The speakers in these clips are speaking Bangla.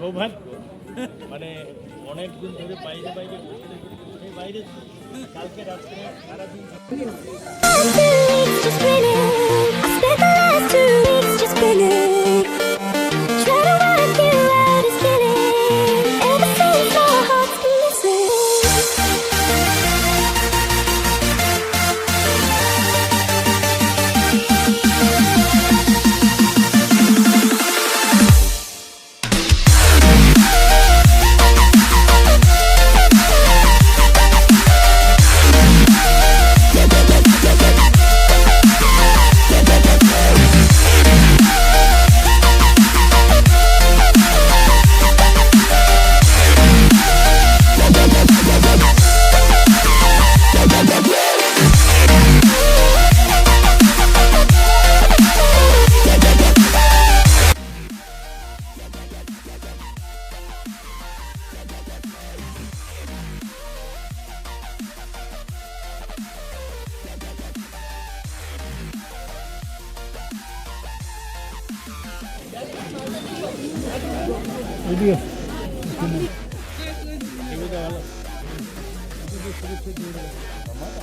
সৌভাগ্য মানে অনেক দিন ধরে বাইরে বাইরে বাইরে কালকে রাত্রে সারাদিন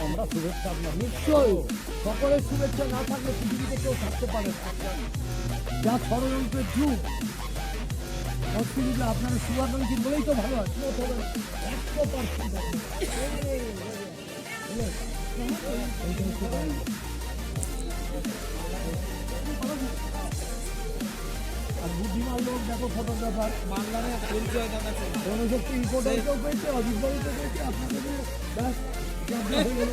আমরা শুভেচ্ছা আপনার সকলের শুভেচ্ছা না থাকলে পৃথিবীতে কেউ থাকতে পারে। যা ষড়যন্ত্রের যুগ অসুবিধা আপনারা শুভাকাঙ্ক্ষী বলেই তো ভালো একশো পার্সেন্ট বুদ্ধিমান ফটোগ্রাফার বাংলার পরিচয় দেখাচ্ছে। জনশক্তি রিপোর্টারকেও পেয়েছে অজিতবাবুকে পেয়েছে আপনাদের ব্যাস জাবদা গেল।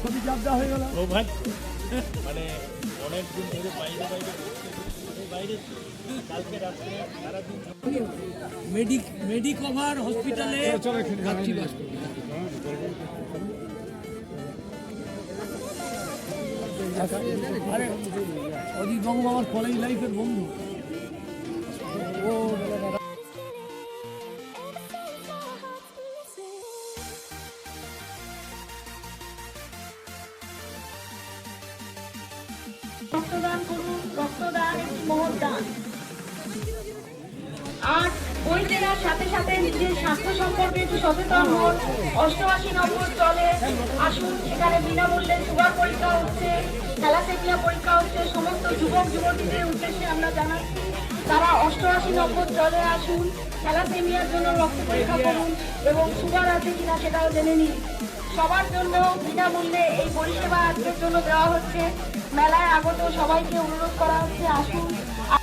ছবি জাবদা হয়ে গেল। মানে অনেক দিন ধরে বাইরে বাইরে বাইরে কালকে রাত্রে সারাদিন মেডিক মেডিকভার হসপিটালে আরে অজিত বাবু আমার কলেজ লাইফের বন্ধু। আর বই সাথে সাথে নিজের স্বাস্থ্য সম্পর্কে সচেতন অষ্টআশি নম্বর চলে আসুন এখানে বিনামূল্যে সুগার পরীক্ষা হচ্ছে, থ্যালাসেমিয়া পরীক্ষা হচ্ছে, সমস্ত যুবক যুবতীদের উদ্দেশ্যে আমরা জানাচ্ছি। তারা অষ্টআশি নম্বর জলে আসুন থ্যালাসেমিয়ার জন্য রক্ত পরীক্ষা করুন এবং সুগার আছে কিনা সেটাও জেনে নিন। সবার জন্য বিনামূল্যে এই পরিষেবা আজকের জন্য দেওয়া হচ্ছে। মেলায় আগত সবাইকে অনুরোধ করা হচ্ছে, আসুন।